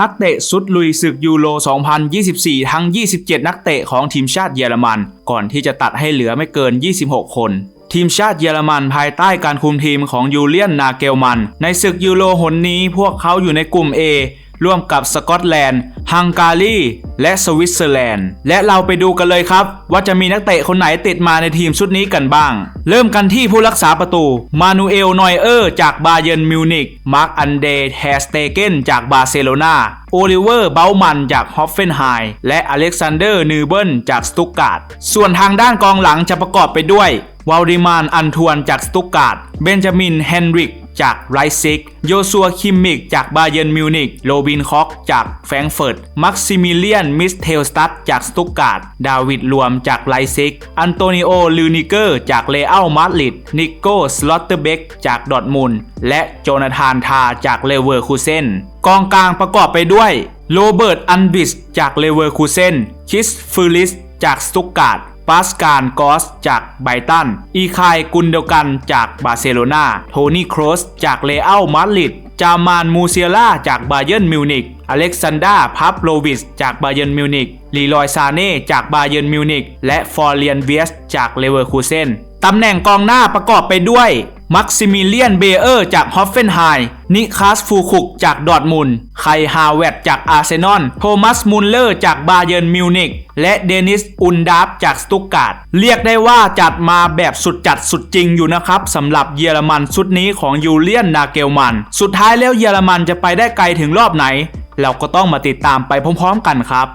นักเตะสุดลุยศึกยูโร 2024 ทั้ง 27 นักเตะของทีมชาติเยอรมัน ก่อนที่จะตัดให้เหลือไม่เกิน 26 คน ทีมชาติเยอรมันภายใต้การคุมทีมของยูเลียนนาเกลมัน ในศึกยูโรหนนี้พวกเขาอยู่ในกลุ่ม A ร่วมกับสกอตแลนด์ ฮังการีและสวิตเซอร์แลนด์ และเราไปดูกันเลยครับ ว่าจะมีนักเตะคนไหนติดมาในทีมชุดนี้กันบ้าง เริ่มกันที่ผู้รักษาประตู มานูเอลนอยเออร์ จากบาเยิร์นมิวนิกมาร์คอันเดแฮสเตเกนจากบาร์เซโลนาโอลิเวอร์เบลมันจากฮอฟเฟนไฮม์และอเล็กซานเดอร์นือเบิลจากสตุกการ์ดส่วนทางด้านกองหลังจะประกอบไปด้วยวาลดิมานอันทวนจากสตุกการ์ดเบนจามินเฮนริก จากไรซิก โยซัวคิมมิก จากบาเยนมิวนิก โรบินคอกจากแฟรงเฟิร์ต มักซิมิเลียน มิสเทลสตัดจากสตุกการ์ด ดาวิดรวมจากไลซิก อันโตนิโอ ลูนิเกอร์ จากเลอัลมาดริด นิโก้ สลอตเตอร์เบก จากดอทมุนด์และโจนาธานทา จากเลเวอร์คูเซน กองกลางประกอบไปด้วย โรเบิร์ต อันบิส จากเลเวอร์คูเซน คิสฟูลิส จากสตุกการ์ด ปาสกาลกอสจากไบตัน อีคายกุนเดกันจากบาร์เซโลนาโทนี่โครสจากเลอัลมาดริดจามานมูเซียล่าจากบาเยิร์นมิวนิกอเล็กซานดราพับโลวิสจากบาเยิร์นมิวนิกลีลอยซาเน่จากบาเยิร์นมิวนิกและฟอร์เรียนเวียสจากเลเวอร์คูเซนตำแหน่งกองหน้าประกอบไปด้วย มักซิมิเลียนเบเออร์จากฮอฟเฟนไฮม์นิคาสฟูคุกจากดอทมุนไคฮาเวตจากอาร์เซนอล โทมัสมุลเลอร์จากบาเยิร์นมิวนิกและเดนิสอุนดาฟจากสตุกการ์ดเรียกได้ว่าจัดมาแบบสุดจัดสุดจริงอยู่นะครับสำหรับเยอรมันชุดนี้ของยูเลียนนาเกลมัน สุดท้ายแล้วเยอรมันจะไปได้ไกลถึงรอบไหน เราก็ต้องมาติดตามไปพร้อมๆกันครับ